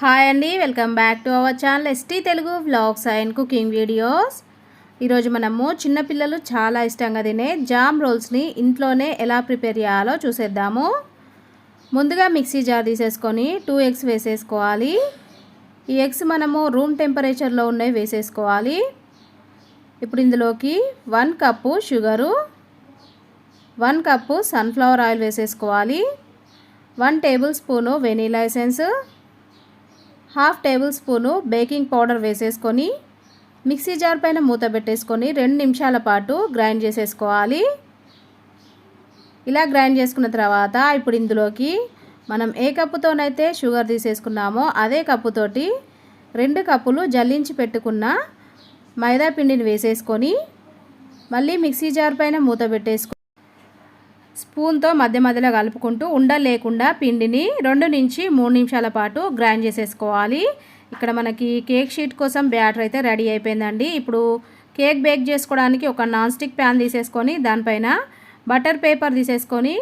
Hi అండి welcome back to our channel ST Telugu vlogs and cooking videos. ఈరోజు మనము చిన్నపిల్లలు చాలా ఇష్టంగా తినే జామ్ రోల్స్ని ఇంట్లోనే ఎలా ప్రిపేర్ చేయాలో చూసేద్దాము. ముందుగా మిక్సీ జార్ తీసేసుకొని టూ ఎగ్స్ వేసేసుకోవాలి. ఈ ఎగ్స్ మనము రూమ్ టెంపరేచర్లో ఉన్నవి వేసేసుకోవాలి. ఇప్పుడు ఇందులోకి one cup sugar one cup sunflower oil వేసేసుకోవాలి. One table spoon vanilla essence half table spoon baking powder వేసేసుకొని మిక్సీ జార్ పైన మూత పెట్టేసుకొని రెండు నిమిషాల పాటు గ్రైండ్ చేసేసుకోవాలి. ఇలా గ్రైండ్ చేసుకున్న తర్వాత ఇప్పుడు ఇందులోకి మనం ఏ కప్పుతోనైతే షుగర్ తీసేసుకున్నామో అదే కప్పుతోటి రెండు కప్పులు జల్లించి పెట్టుకున్న మైదా పిండిని వేసేసుకొని మళ్ళీ మిక్సీ జార్ పైన మూత పెట్టేసుకొని స్పూన్తో మధ్య మధ్యలో కలుపుకుంటూ ఉండ లేకుండా పిండిని రెండు నుంచి మూడు నిమిషాల పాటు గ్రైండ్ చేసేసుకోవాలి. ఇక్కడ మనకి కేక్ షీట్ కోసం బ్యాటర్ అయితే రెడీ అయిపోయిందండి. ఇప్పుడు కేక్ బేక్ చేసుకోవడానికి ఒక నాన్ స్టిక్ ప్యాన్ తీసేసుకొని దానిపైన బటర్ పేపర్ తీసేసుకొని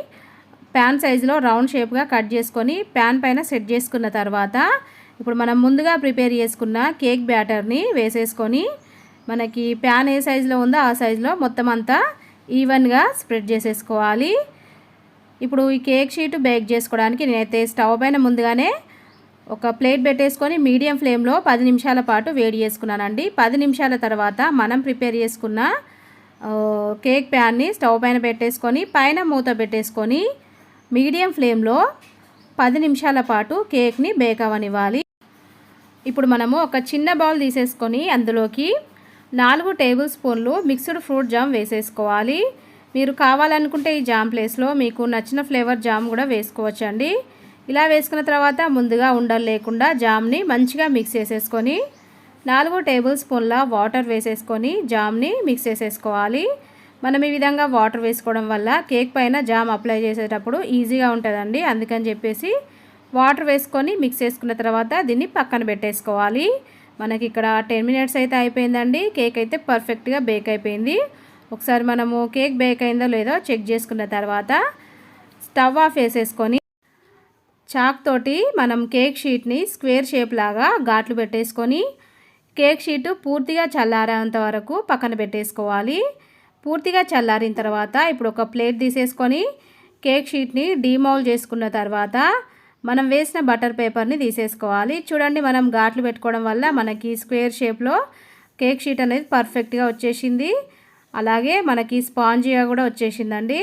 ప్యాన్ సైజులో రౌండ్ షేప్గా కట్ చేసుకొని ప్యాన్ పైన సెట్ చేసుకున్న తర్వాత ఇప్పుడు మనం ముందుగా ప్రిపేర్ చేసుకున్న కేక్ బ్యాటర్ని వేసేసుకొని మనకి ప్యాన్ ఏ సైజులో ఉందో ఆ సైజులో మొత్తం అంతా ఈవెన్గా స్ప్రెడ్ చేసేసుకోవాలి. ఇప్పుడు ఈ కేక్ షీట్ బేక్ చేసుకోవడానికి నేనైతే స్టవ్ పైన ముందుగానే ఒక ప్లేట్ పెట్టేసుకొని మీడియం ఫ్లేమ్లో పది నిమిషాల పాటు వేడి చేసుకున్నానండి. పది నిమిషాల తర్వాత మనం ప్రిపేర్ చేసుకున్న కేక్ ప్యాన్ని స్టవ్ పైన పెట్టేసుకొని పైన మూత పెట్టేసుకొని మీడియం ఫ్లేమ్లో పది నిమిషాల పాటు కేక్ని బేక్ అవ్వనివ్వాలి. ఇప్పుడు మనము ఒక చిన్న బౌల్ తీసేసుకొని అందులోకి నాలుగు టేబుల్ స్పూన్లు మిక్స్డ్ ఫ్రూట్ జామ్ వేసేసుకోవాలి. మీరు కావాలనుకుంటే ఈ జామ్ ప్లేస్లో మీకు నచ్చిన ఫ్లేవర్ జామ్ కూడా వేసుకోవచ్చండి. ఇలా వేసుకున్న తర్వాత ముందుగా ఉండలు లేకుండా జామ్ని మంచిగా మిక్స్ చేసేసుకొని నాలుగు టేబుల్ స్పూన్ల వాటర్ వేసేసుకొని జామ్ని మిక్స్ చేసేసుకోవాలి. మనం ఈ విధంగా వాటర్ వేసుకోవడం వల్ల కేక్ పైన జామ్ అప్లై చేసేటప్పుడు ఈజీగా ఉంటుందండి. అందుకని చెప్పేసి వాటర్ వేసుకొని మిక్స్ చేసుకున్న తర్వాత దీన్ని పక్కన పెట్టేసుకోవాలి. మనకి ఇక్కడ టెన్ మినిట్స్ అయితే అయిపోయిందండి. కేక్ అయితే పర్ఫెక్ట్గా బేక్ అయిపోయింది. ఒకసారి మనము కేక్ బేక్ అయిందో లేదో చెక్ చేసుకున్న తర్వాత స్టవ్ ఆఫ్ వేసేసుకొని చాక్ తోటి మనం కేక్ షీట్ని స్క్వేర్ షేప్ లాగా ఘాట్లు పెట్టేసుకొని కేక్ షీటు పూర్తిగా చల్లారేంత వరకు పక్కన పెట్టేసుకోవాలి. పూర్తిగా చల్లారిన తర్వాత ఇప్పుడు ఒక ప్లేట్ తీసేసుకొని కేక్ షీట్ని డీమౌల్ చేసుకున్న తర్వాత మనం వేసిన బటర్ పేపర్ని తీసేసుకోవాలి. చూడండి మనం ఘాట్లు పెట్టుకోవడం వల్ల మనకి స్క్వేర్ షేప్లో కేక్ షీట్ అనేది పర్ఫెక్ట్గా వచ్చేసింది. అలాగే మనకి స్పాంజియా కూడా వచ్చేసిందండి.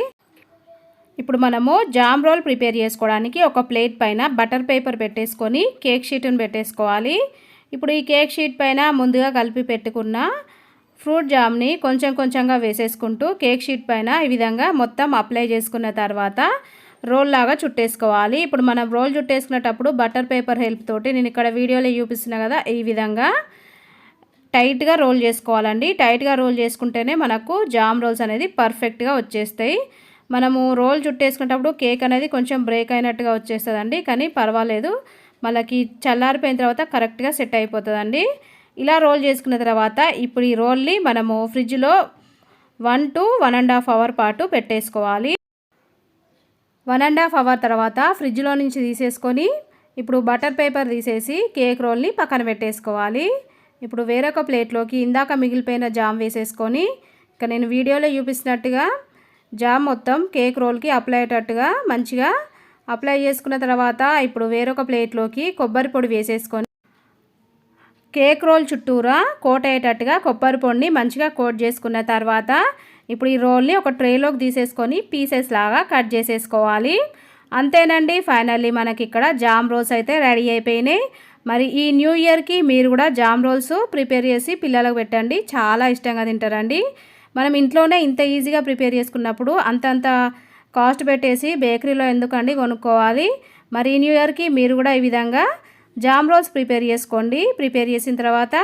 ఇప్పుడు మనము జామ్ రోల్ ప్రిపేర్ చేసుకోవడానికి ఒక ప్లేట్ పైన బటర్ పేపర్ పెట్టేసుకొని కేక్ షీట్ని పెట్టేసుకోవాలి. ఇప్పుడు ఈ కేక్ షీట్ పైన ముందుగా కలిపి పెట్టుకున్న ఫ్రూట్ జామ్ని కొంచెం కొంచెంగా వేసేసుకుంటూ కేక్ షీట్ పైన ఈ విధంగా మొత్తం అప్లై చేసుకున్న తర్వాత రోల్ లాగా చుట్టేసుకోవాలి. ఇప్పుడు మనం రోల్ చుట్టేసుకునేటప్పుడు బటర్ పేపర్ హెల్ప్ తోటి నేను ఇక్కడ వీడియోలో చూపిస్తున్నా కదా ఈ విధంగా టైట్గా రోల్ చేసుకోవాలండి. టైట్గా రోల్ చేసుకుంటేనే మనకు జామ్ రోల్స్ అనేది పర్ఫెక్ట్గా వచ్చేస్తాయి. మనము రోల్ చుట్టేసుకునేటప్పుడు కేక్ అనేది కొంచెం బ్రేక్ అయినట్టుగా వచ్చేస్తుందండి. కానీ పర్వాలేదు. మనకి చల్లారిపోయిన తర్వాత కరెక్ట్గా సెట్ అయిపోతుందండి. ఇలా రోల్ చేసుకున్న తర్వాత ఇప్పుడు ఈ రోల్ని మనము ఫ్రిడ్జ్లో one to one and half hour పాటు పెట్టేసుకోవాలి. వన్ అండ్ హాఫ్ అవర్ తర్వాత ఫ్రిడ్జ్లో నుంచి తీసేసుకొని ఇప్పుడు బటర్ పేపర్ తీసేసి కేక్ రోల్ని పక్కన పెట్టేసుకోవాలి. ఇప్పుడు వేరొక ప్లేట్లోకి ఇందాక మిగిలిపోయిన జామ్ వేసేసుకొని ఇక నేను వీడియోలో చూపిస్తున్నట్టుగా జామ్ మొత్తం కేక్ రోల్కి అప్లై అయ్యేటట్టుగా మంచిగా అప్లై చేసుకున్న తర్వాత ఇప్పుడు వేరొక ప్లేట్లోకి కొబ్బరి పొడి వేసేసుకొని కేక్ రోల్ చుట్టూరా కోట్ అయ్యేటట్టుగా కొబ్బరి పొడిని మంచిగా కోట్ చేసుకున్న తర్వాత ఇప్పుడు ఈ రోల్ని ఒక ట్రేలోకి తీసేసుకొని పీసెస్ లాగా కట్ చేసేసుకోవాలి. అంతేనండి ఫైనల్లీ మనకి ఇక్కడ జామ్ రోల్స్ అయితే రెడీ అయిపోయినాయి. మరి ఈ న్యూ ఇయర్కి మీరు కూడా జామ్ రోల్స్ ప్రిపేర్ చేసి పిల్లలకు పెట్టండి. చాలా ఇష్టంగా తింటారండి. మనం ఇంట్లోనే ఇంత ఈజీగా ప్రిపేర్ చేసుకున్నప్పుడు అంతంత కాస్ట్ పెట్టేసి బేకరీలో ఎందుకండి కొనుక్కోవాలి? మరి ఈ న్యూ ఇయర్కి మీరు కూడా ఈ విధంగా జామ్ రోల్స్ ప్రిపేర్ చేసుకోండి. ప్రిపేర్ చేసిన తర్వాత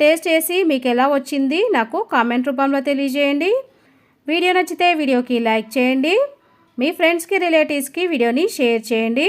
టేస్ట్ చేసి మీకు ఎలా వచ్చింది నాకు కామెంట్ రూపంలో తెలియజేయండి. వీడియో నచ్చితే వీడియోకి లైక్ చేయండి. మీ ఫ్రెండ్స్కి రిలేటివ్స్కి వీడియోని షేర్ చేయండి.